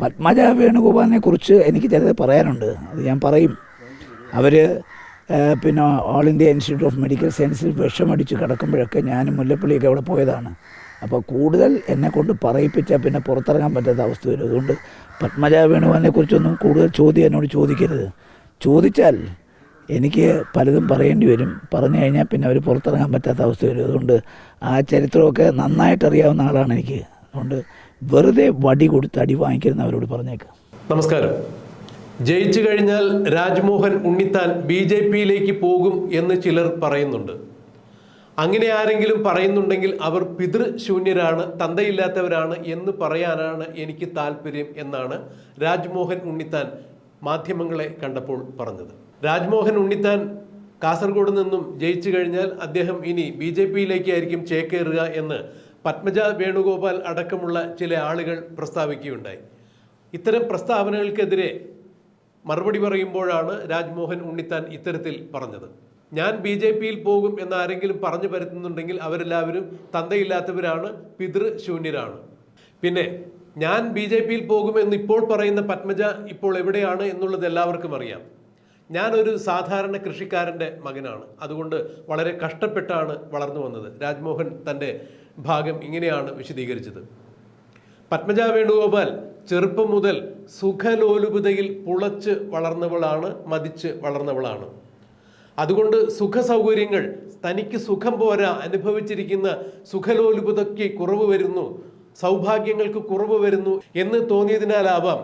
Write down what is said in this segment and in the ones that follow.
പത്മജ വേണുഗോപാലിനെ കുറിച്ച് എനിക്ക് ചിലത് പറയാനുണ്ട്. അത് ഞാൻ പറയും. അവർ പിന്നെ all India institute of medical സയൻസിൽ വിഷമടിച്ച് കിടക്കുമ്പോഴൊക്കെ ഞാനും മുല്ലപ്പള്ളിയൊക്കെ അവിടെ പോയതാണ്. അപ്പോൾ കൂടുതൽ എന്നെ കൊണ്ട് പറയിപ്പിച്ചാൽ പിന്നെ പുറത്തിറങ്ങാൻ പറ്റാത്ത അവസ്ഥ വരും. അതുകൊണ്ട് പത്മജ വേണുഗോപാലിനെ കുറിച്ചൊന്നും കൂടുതൽ ചോദ്യം എന്നോട് ചോദിക്കരുത്. ചോദിച്ചാൽ എനിക്ക് പലതും പറയേണ്ടി വരും. പറഞ്ഞു കഴിഞ്ഞാൽ പിന്നെ അവർ പുറത്തിറങ്ങാൻ പറ്റാത്ത അവസ്ഥ വരും. അതുകൊണ്ട് ആ ചരിത്രമൊക്കെ നന്നായിട്ട് അറിയാവുന്ന ആളാണ് എനിക്ക്. അതുകൊണ്ട് വെറുതെ വടി കൊടുത്ത് അടി വാങ്ങിക്കരുന്ന് അവരോട് പറഞ്ഞേക്കാം. നമസ്കാരം. ജയിച്ചു കഴിഞ്ഞാൽ രാജ്മോഹൻ ഉണ്ണിത്താൻ ബി ജെ പിയിലേക്ക് പോകും എന്ന് ചിലർ പറയുന്നുണ്ട്. അങ്ങനെ ആരെങ്കിലും പറയുന്നുണ്ടെങ്കിൽ അവർ പിതൃശൂന്യരാണ് തന്തയില്ലാത്തവരാണ് എന്ന് പറയാനാണ് എനിക്ക് താല്പര്യം എന്നാണ് രാജ്മോഹൻ ഉണ്ണിത്താൻ മാധ്യമങ്ങളെ കണ്ടപ്പോൾ പറഞ്ഞത്. രാജ്മോഹൻ ഉണ്ണിത്താൻ കാസർഗോഡ് നിന്നും ജയിച്ചു കഴിഞ്ഞാൽ അദ്ദേഹം ഇനി ബി ജെ പിയിലേക്കായിരിക്കും ചേക്കേറുക എന്ന് പത്മജ വേണുഗോപാൽ അടക്കമുള്ള ചില ആളുകൾ പ്രസ്താവിക്കുകയുണ്ടായി. ഇത്തരം പ്രസ്താവനകൾക്കെതിരെ മറുപടി പറയുമ്പോഴാണ് രാജ്മോഹൻ ഉണ്ണിത്താൻ ഇത്തരത്തിൽ പറഞ്ഞത്. ഞാൻ ബി ജെ പിയിൽ പോകും എന്ന് ആരെങ്കിലും പറഞ്ഞു പരത്തുന്നുണ്ടെങ്കിൽ അവരെല്ലാവരും തന്തയില്ലാത്തവരാണ് പിതൃശൂന്യരാണ്. പിന്നെ ഞാൻ ബി ജെ പിയിൽ പോകുമെന്ന് ഇപ്പോൾ പറയുന്ന പത്മജ ഇപ്പോൾ എവിടെയാണ് എന്നുള്ളത് എല്ലാവർക്കും അറിയാം. ഞാനൊരു സാധാരണ കൃഷിക്കാരന്റെ മകനാണ്. അതുകൊണ്ട് വളരെ കഷ്ടപ്പെട്ടാണ് വളർന്നു വന്നത്. രാജ്മോഹൻ തന്റെ ഭാഗം ഇങ്ങനെയാണ് വിശദീകരിച്ചത്. പത്മജ വേണുഗോപാൽ ചെറുപ്പം മുതൽ സുഖലോലുപതയിൽ പുളച്ച് വളർന്നവളാണ് മതിച്ച് വളർന്നവളാണ്. അതുകൊണ്ട് സുഖസൗകര്യങ്ങൾ തനിക്ക് സുഖം പോരാ അനുഭവിച്ചിരിക്കുന്ന സുഖലോലുപതയ്ക്ക് കുറവ് വരുന്നു സൗഭാഗ്യങ്ങൾക്ക് കുറവ് വരുന്നു എന്ന് തോന്നിയതിനാലാവാം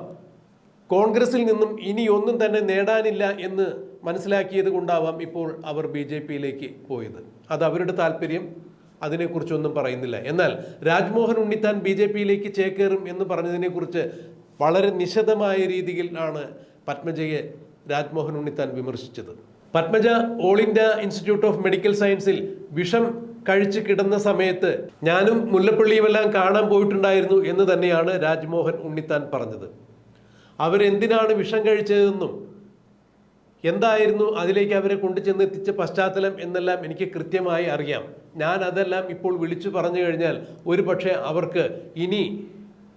കോൺഗ്രസിൽ നിന്നും ഇനി ഒന്നും തന്നെ നേടാനില്ല എന്ന് മനസ്സിലാക്കിയത് കൊണ്ടാവാം ഇപ്പോൾ അവർ ബി ജെ പിയിലേക്ക് പോയത്. അത് അവരുടെ താല്പര്യം. അതിനെക്കുറിച്ചൊന്നും പറയുന്നില്ല. എന്നാൽ രാജ്മോഹൻ ഉണ്ണിത്താൻ ബി ജെ പിയിലേക്ക് ചേക്കേറും എന്ന് പറഞ്ഞതിനെക്കുറിച്ച് വളരെ നിശിതമായ രീതിയിലാണ് പത്മജയെ Rajmohan Unnithan വിമർശിച്ചത്. Padmaja all India institute of medical സയൻസിൽ വിഷം കഴിച്ചു കിടന്ന സമയത്ത് ഞാനും മുല്ലപ്പള്ളിയുമെല്ലാം കാണാൻ പോയിട്ടുണ്ടായിരുന്നു എന്ന് തന്നെയാണ് രാജ്മോഹൻ ഉണ്ണിത്താൻ പറഞ്ഞത്. അവരെന്തിനാണ് വിഷം കഴിച്ചതെന്നും എന്തായിരുന്നു അതിലേക്ക് അവരെ കൊണ്ടുചെന്ന് എത്തിച്ച പശ്ചാത്തലം എന്നെല്ലാം എനിക്ക് കൃത്യമായി അറിയാം. ഞാൻ അതെല്ലാം ഇപ്പോൾ വിളിച്ചു പറഞ്ഞു കഴിഞ്ഞാൽ ഒരു പക്ഷേ അവർക്ക് ഇനി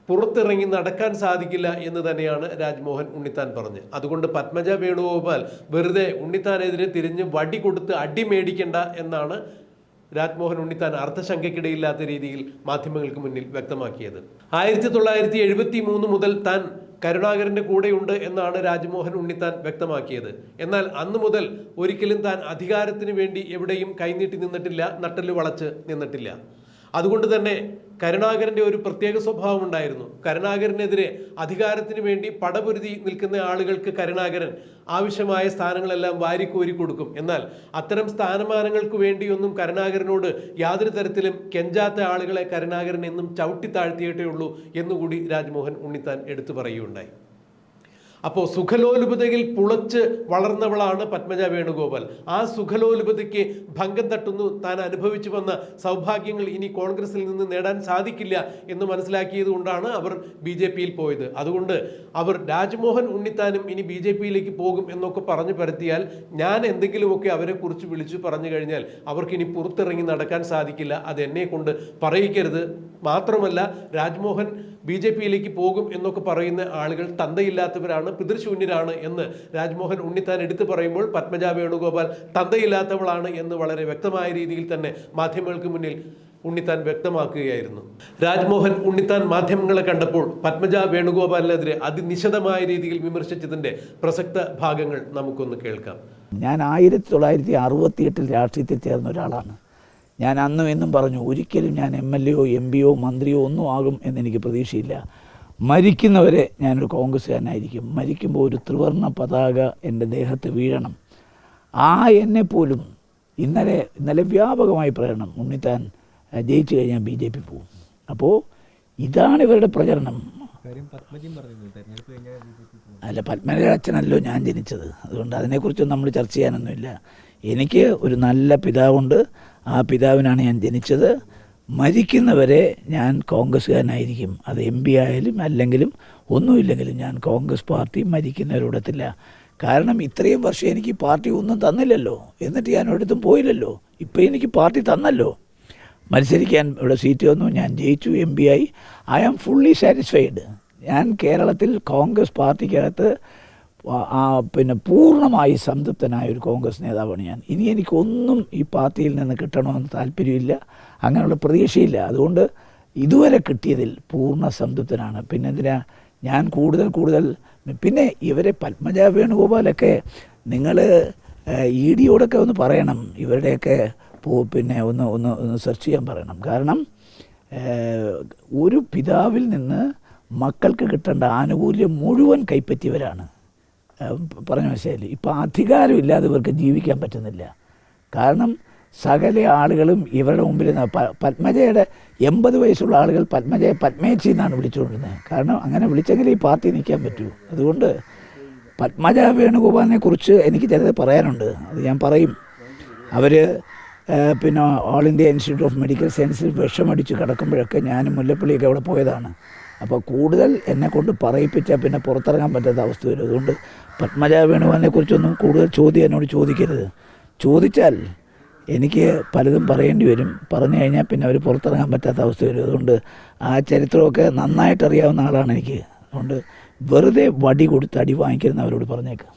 പുറത്തിറങ്ങി നടക്കാൻ സാധിക്കില്ല എന്ന് തന്നെയാണ് രാജ്മോഹൻ ഉണ്ണിത്താൻ പറഞ്ഞ് അതുകൊണ്ട് പത്മജ വേണുഗോപാൽ വെറുതെ ഉണ്ണിത്താനെതിരെ തിരിഞ്ഞ് വടി കൊടുത്ത് അടി മേടിക്കേണ്ട എന്നാണ് രാജ്മോഹൻ ഉണ്ണിത്താൻ അർത്ഥശങ്കയ്ക്കിടയില്ലാത്ത രീതിയിൽ മാധ്യമങ്ങൾക്ക് മുന്നിൽ വ്യക്തമാക്കിയത്. ആയിരത്തി തൊള്ളായിരത്തി എഴുപത്തി മൂന്ന് മുതൽ താൻ കരുണാകരന്റെ കൂടെയുണ്ട് എന്നാണ് രാജ്മോഹൻ ഉണ്ണിത്താൻ വ്യക്തമാക്കിയത്. എന്നാൽ അന്നു മുതൽ ഒരിക്കലും താൻ അധികാരത്തിന് വേണ്ടി എവിടെയും കൈനീട്ടി നിന്നിട്ടില്ല നട്ടൽ വളച്ച് നിന്നിട്ടില്ല. അതുകൊണ്ട് തന്നെ കരുണാകരന്റെ ഒരു പ്രത്യേക സ്വഭാവം ഉണ്ടായിരുന്നു. കരുണാകരനെതിരെ അധികാരത്തിന് വേണ്ടി പടപൊരുതി നിൽക്കുന്ന ആളുകൾക്ക് കരുണാകരൻ ആവശ്യമായ സ്ഥാനങ്ങളെല്ലാം വാരിക്കോരി കൊടുക്കും. എന്നാൽ അത്തരം സ്ഥാനമാനങ്ങൾക്ക് വേണ്ടിയൊന്നും കരുണാകരനോട് യാതൊരു തരത്തിലും കെഞ്ചാത്ത ആളുകളെ കരുണാകരൻ എന്നും ചവിട്ടി താഴ്ത്തിയിട്ടേ ഉള്ളൂ എന്നുകൂടി രാജ്മോഹൻ ഉണ്ണിത്താൻ എടുത്തു പറയുകയുണ്ടായി. അപ്പോൾ സുഖലോലുപതയിൽ പുളച്ച് വളർന്നവളാണ് പത്മജ വേണുഗോപാൽ. ആ സുഖലോലുപതയ്ക്ക് ഭംഗം തട്ടുന്നു താൻ അനുഭവിച്ചു വന്ന സൗഭാഗ്യങ്ങൾ ഇനി കോൺഗ്രസിൽ നിന്ന് നേടാൻ സാധിക്കില്ല എന്ന് മനസ്സിലാക്കിയത് കൊണ്ടാണ് അവർ ബി ജെ പിയിൽ പോയത്. അതുകൊണ്ട് അവർ രാജ്മോഹൻ ഉണ്ണിത്താനും ഇനി ബി ജെ പിയിലേക്ക് പോകും എന്നൊക്കെ പറഞ്ഞു പരത്തിയാൽ ഞാൻ എന്തെങ്കിലുമൊക്കെ അവരെ കുറിച്ച് വിളിച്ചു പറഞ്ഞു കഴിഞ്ഞാൽ അവർക്ക് ഇനി പുറത്തിറങ്ങി നടക്കാൻ സാധിക്കില്ല. അത് എന്നെ കൊണ്ട് പറയിക്കരുത്. മാത്രമല്ല രാജ്മോഹൻ ബി ജെ പിയിലേക്ക് പോകും എന്നൊക്കെ പറയുന്ന ആളുകൾ തന്തയില്ലാത്തവരാണ് പിതൃശൂന്യരാണ് എന്ന് രാജ്മോഹൻ ഉണ്ണിത്താൻ എടുത്തു പറയുമ്പോൾ പത്മജ വേണുഗോപാൽ തന്തയില്ലാത്തവളാണ് എന്ന് വളരെ വ്യക്തമായ രീതിയിൽ തന്നെ മാധ്യമങ്ങൾക്ക് മുന്നിൽ ഉണ്ണിത്താൻ വ്യക്തമാക്കുകയായിരുന്നു. രാജ്മോഹൻ ഉണ്ണിത്താൻ മാധ്യമങ്ങളെ കണ്ടപ്പോൾ പത്മജ വേണുഗോപാലിനെതിരെ അതിനിശിതമായ രീതിയിൽ വിമർശിച്ചതിന്റെ പ്രസക്ത ഭാഗങ്ങൾ നമുക്കൊന്ന് കേൾക്കാം. ഞാൻ ആയിരത്തി തൊള്ളായിരത്തി അറുപത്തി എട്ടിൽ രാഷ്ട്രീയത്തിൽ ചേർന്ന ഒരാളാണ്. ഞാൻ അന്നും എന്നും പറഞ്ഞു ഒരിക്കലും ഞാൻ എം എൽ എയോ എം പിയോ മന്ത്രിയോ ഒന്നും ആകും എന്നെനിക്ക് പ്രതീക്ഷയില്ല. മരിക്കുന്നവരെ ഞാനൊരു കോൺഗ്രസ്സുകാരനായിരിക്കും. മരിക്കുമ്പോൾ ഒരു ത്രിവർണ പതാക എന്റെ ദേഹത്ത് വീഴണം. ആ എന്നെപ്പോലും ഇന്നലെ ഇന്നലെ വ്യാപകമായി പ്രകടനം ഉണ്ണിത്താൻ ജയിച്ചു കഴിഞ്ഞാൽ ബി ജെ പി പോകും അപ്പോൾ ഇതാണ് ഇവരുടെ പ്രചരണം. അല്ല പത്മനാഭ അച്ഛനല്ലോ ഞാൻ ജനിച്ചത്. അതുകൊണ്ട് അതിനെക്കുറിച്ചൊന്നും നമ്മൾ ചർച്ച ചെയ്യാനൊന്നുമില്ല. എനിക്ക് ഒരു നല്ല പിതാവുണ്ട്. ആ പിതാവിനാണ് ഞാൻ ജനിച്ചത്. മരിക്കുന്നവരെ ഞാൻ കോൺഗ്രസ്സുകാരനായിരിക്കും. അത് എം പി ആയാലും അല്ലെങ്കിലും ഒന്നുമില്ലെങ്കിലും ഞാൻ കോൺഗ്രസ് പാർട്ടി മരിക്കുന്നവരോടത്തില്ല. കാരണം ഇത്രയും വർഷം എനിക്ക് പാർട്ടി ഒന്നും തന്നില്ലല്ലോ. എന്നിട്ട് ഞാൻ ഒരിടത്തും പോയില്ലല്ലോ. ഇപ്പം എനിക്ക് പാർട്ടി തന്നല്ലോ. മത്സരിക്കാൻ ഇവിടെ സീറ്റ് വന്നു. ഞാൻ ജയിച്ചു എം പി ആയി. ഐ ആം ഫുള്ളി സാറ്റിസ്ഫൈഡ് ഞാൻ കേരളത്തിൽ കോൺഗ്രസ് പാർട്ടിക്കകത്ത് ആ- പിന്നെ പൂർണമായി സംതൃപ്തനായ ഒരു കോൺഗ്രസ് നേതാവാണ് ഞാൻ. ഇനി എനിക്കൊന്നും ഈ പാർട്ടിയിൽ നിന്ന് കിട്ടണമെന്ന് താല്പര്യമില്ല അങ്ങനെയുള്ള പ്രതീക്ഷയില്ല. അതുകൊണ്ട് ഇതുവരെ കിട്ടിയതിൽ പൂർണ സംതൃപ്തനാണ്. പിന്നെ എന്തിനാ ഞാൻ കൂടുതൽ കൂടുതൽ പിന്നെ ഇവരെ പത്മജ വേണുഗോപാലൊക്കെ നിങ്ങൾ ഇ ഡിയോടൊക്കെ ഒന്ന് പറയണം. ഇവരുടെയൊക്കെ പോ പിന്നെ ഒന്ന് ഒന്ന് ഒന്ന് സെർച്ച് ചെയ്യാൻ പറയണം. കാരണം ഒരു പിതാവിൽ നിന്ന് മക്കൾക്ക് കിട്ടേണ്ട ആനുകൂല്യം മുഴുവൻ കൈപ്പറ്റിയവരാണ്. പറഞ്ഞ മനസ്സിലായില്ലേ? ഇപ്പോൾ അധികാരമില്ലാതെ ഇവർക്ക് ജീവിക്കാൻ പറ്റുന്നില്ല. കാരണം സകല ആളുകളും ഇവരുടെ മുമ്പിൽ പത്മജയുടെ എൺപത് വയസ്സുള്ള ആളുകൾ പത്മജയെ പത്മേച്ചി എന്നാണ് വിളിച്ചുകൊണ്ടിരുന്നത് കാരണം അങ്ങനെ വിളിച്ചെങ്കിൽ ഈ പാർട്ടി നിൽക്കാൻ പറ്റൂ. അതുകൊണ്ട് പത്മജ വേണുഗോപാലിനെ കുറിച്ച് എനിക്ക് ചിലത് പറയാനുണ്ട്. അത് ഞാൻ പറയും. അവർ പിന്നെ all India institute of medical സയൻസിൽ വിഷമടിച്ച് കിടക്കുമ്പോഴൊക്കെ ഞാനും മുല്ലപ്പള്ളിയൊക്കെ അവിടെ പോയതാണ്. അപ്പോൾ കൂടുതൽ എന്നെ കൊണ്ട് പറയിപ്പിച്ചാൽ പിന്നെ പുറത്തിറങ്ങാൻ പറ്റാത്ത അവസ്ഥ വരും അതുകൊണ്ട് പത്മജ വേണുഗോപാലിനെ കുറിച്ചൊന്നും കൂടുതൽ ചോദ്യം എന്നോട് ചോദിക്കരുത്. ചോദിച്ചാൽ എനിക്ക് പലതും പറയേണ്ടി വരും. പറഞ്ഞു കഴിഞ്ഞാൽ പിന്നെ അവർ പുറത്തിറങ്ങാൻ പറ്റാത്ത അവസ്ഥ വരും അതുകൊണ്ട് ആ ചരിത്രമൊക്കെ നന്നായിട്ട് അറിയാവുന്ന ആളാണ് എനിക്ക്. അതുകൊണ്ട് വെറുതെ വടി കൊടുത്ത് അടി വാങ്ങിക്കരുന്ന് അവരോട് പറഞ്ഞേക്കാം.